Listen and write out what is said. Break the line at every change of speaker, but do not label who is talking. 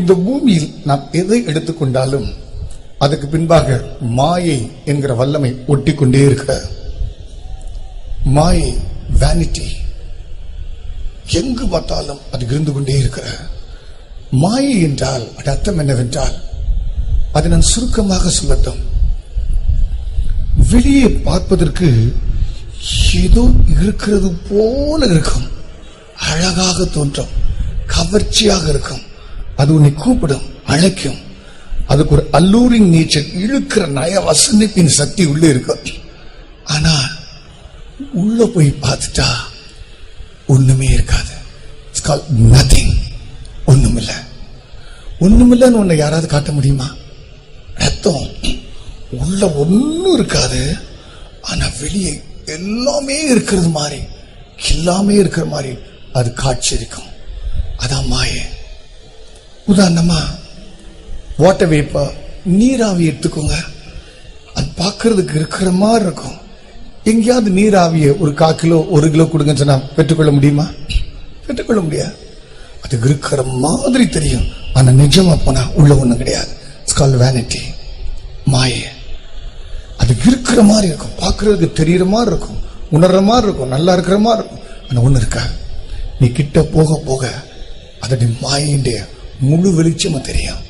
இந்த பூமியில் நாம் எதை எடுத்துக்கொண்டாலும் அதுக்கு பின்பாக மாயை என்கிற வல்லமை ஒட்டிக்கொண்டே இருக்க. மாயை வேனிட்டி எங்கு பார்த்தாலும் அது இருந்து கொண்டே இருக்கிற மாயை என்றால் அது அர்த்தம் என்னவென்றால் அதை நான் சுருக்கமாக சொல்லட்டும். வெளியே பார்ப்பதற்கு ஏதோ இருக்கிறது போல இருக்கும். அழகாக தோன்றும். கவர்ச்சியாக இருக்கும். அது உன்னை கூப்பிடும் அழைக்கும். அதுக்கு ஒரு அல்லூரிங் நேச்சர் இழுக்கிற நய வசனிப்பின் சக்தி உள்ளே இருக்கும் ஆனால் உள்ள போய் பார்த்துட்டா ஒண்ணுமே இருக்காது. நத்திங் கால் நதிங் ஒண்ணுமில்ல. ஒண்ணுமில்லன்னு உன்னை யாராவது காட்ட முடியுமா? ரத்தம் உள்ள ஒன்றும் இருக்காது. ஆனா வெளியே எல்லாமே இருக்கிறது மாதிரி எல்லாமே இருக்கிற மாதிரி அது காட்சி இருக்கும் அதான் மாயே. உதாரணமா வாட்டர் வேப்பர் நீராவி எடுத்துக்கோங்க. அது பார்க்கறதுக்கு இருக்கிற மாதிரி இருக்கும். எங்கேயாவது நீராவியை ஒரு கா கிலோ ஒரு கிலோ கொடுங்கன்னு சொன்னா பெற்றுக்கொள்ள முடியுமா? பெற்றுக்கொள்ள முடியாது. அது இருக்கிற மாதிரி தெரியும். ஆனா நிஜமா போனா உள்ள ஒண்ணும் கிடையாது. ஸ்கால் கால் வேனிட்டி மாயை. அது இருக்கிற மாதிரி இருக்கும். பார்க்கறதுக்கு தெரியுற மாதிரி இருக்கும். உணர்ற மாதிரி இருக்கும். நல்லா இருக்கிற மாதிரி இருக்கும். ஆனா ஒண்ணு இருக்கா? நீ கிட்ட போக போக அதோடைய மாயின்டைய முழு வெளிச்சமும் தெரியும்.